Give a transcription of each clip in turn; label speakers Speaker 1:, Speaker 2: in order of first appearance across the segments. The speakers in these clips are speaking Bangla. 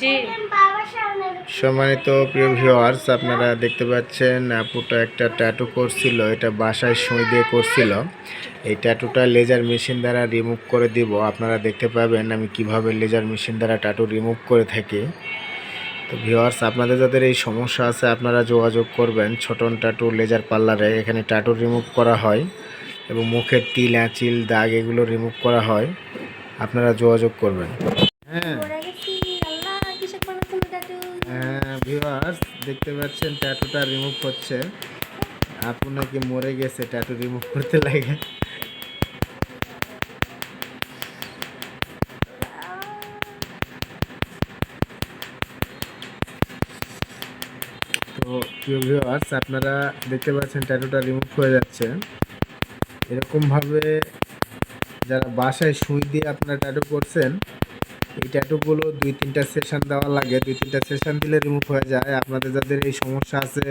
Speaker 1: জি।
Speaker 2: সম্মানিত প্রিয় ভিউয়ার্স আপনারা দেখতে পাচ্ছেন আপুটা একটা ট্যাটু করছিল এটা বাসায় সুই দিয়ে করছিল। এই ট্যাটুটা লেজার মেশিন দ্বারা রিমুভ করে দিব। আপনারা দেখতে পাবেন আমি কীভাবে লেজার মেশিন দ্বারা ট্যাটু রিমুভ করে থাকি। তো ভিউয়ার্স আপনাদের যাদের এই সমস্যা আছে আপনারা যোগাযোগ করবেন। ছোটন ট্যাটু লেজার পার্লারে এখানে ট্যাটু রিমুভ করা হয় এবং মুখের তিল আঁচিল দাগ এগুলো রিমুভ করা হয়। আপনারা যোগাযোগ করবেন। হ্যাঁ হ্যাঁ ভিউয়ার্স দেখতে পাচ্ছেন ট্যাটুটা রিমুভ হচ্ছে। আপু নাকি মরে গেছে ট্যাটু রিমুভ করতে লাগে? তো, প্রিয় ভিউয়ার্স আপনারা দেখতে পাচ্ছেন ট্যাটুটা রিমুভ হয়ে যাচ্ছে। এরকমভাবে যারা বাসায় সুই দিয়ে আপনারা ট্যাটু করছেন এই ট্যাটুগুলো দুই তিনটা সেশন দেওয়া লাগে। দুই তিনটা সেশন দিলে রিমুভ হয়ে যায়। আপনাদের যাদের এই সমস্যা আছে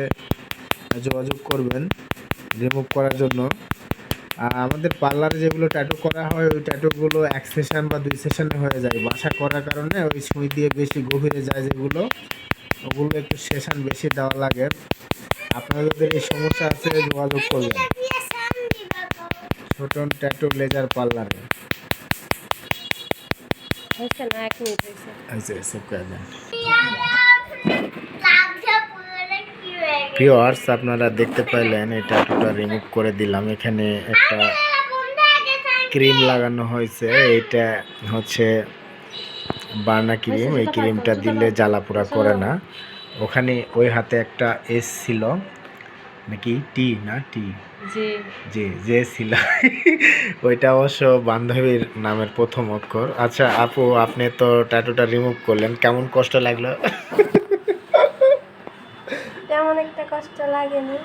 Speaker 2: যোগাযোগ করবেন রিমুভ করার জন্য। আর আমাদের পার্লারে যেগুলো ট্যাটু করা হয় ওই ট্যাটুগুলো এক সেশন বা দুই সেশনে হয়ে যায়। বাসা করার কারণে ওই সুই দিয়ে বেশি গভীরে যায় যেগুলো ওগুলো একটু সেশন বেশি দেওয়া লাগে। আপনাদের এই সমস্যা আছে যোগাযোগ করবেন। ছোটন ট্যাটু লেজার পার্লারে
Speaker 1: হয়েছে না এক মিনিট হয়েছে
Speaker 2: আচ্ছা সব করে দেন ভিউয়ার্স আপনারা দেখতে পাইলেন এই ট্যাটুটা রিমুভ করে দিলাম। এখানে একটা ক্রিম লাগানো হয়েছে। এইটা হচ্ছে বার্না ক্রিম এই ক্রিমটা দিলে জ্বালাপোড়া করে না। ওখানে ওই হাতে একটা এস ছিল। নাকি? টি না টি?
Speaker 1: জি।
Speaker 2: জি যে ছিল। ওইটা অবশ্য বান্ধবীর নামের প্রথম অক্ষর। আচ্ছা আপু আপনি তো ট্যাটুটা রিমুভ করলেন। কেমন কষ্ট লাগল?
Speaker 1: তেমন একটা কষ্ট লাগেনি।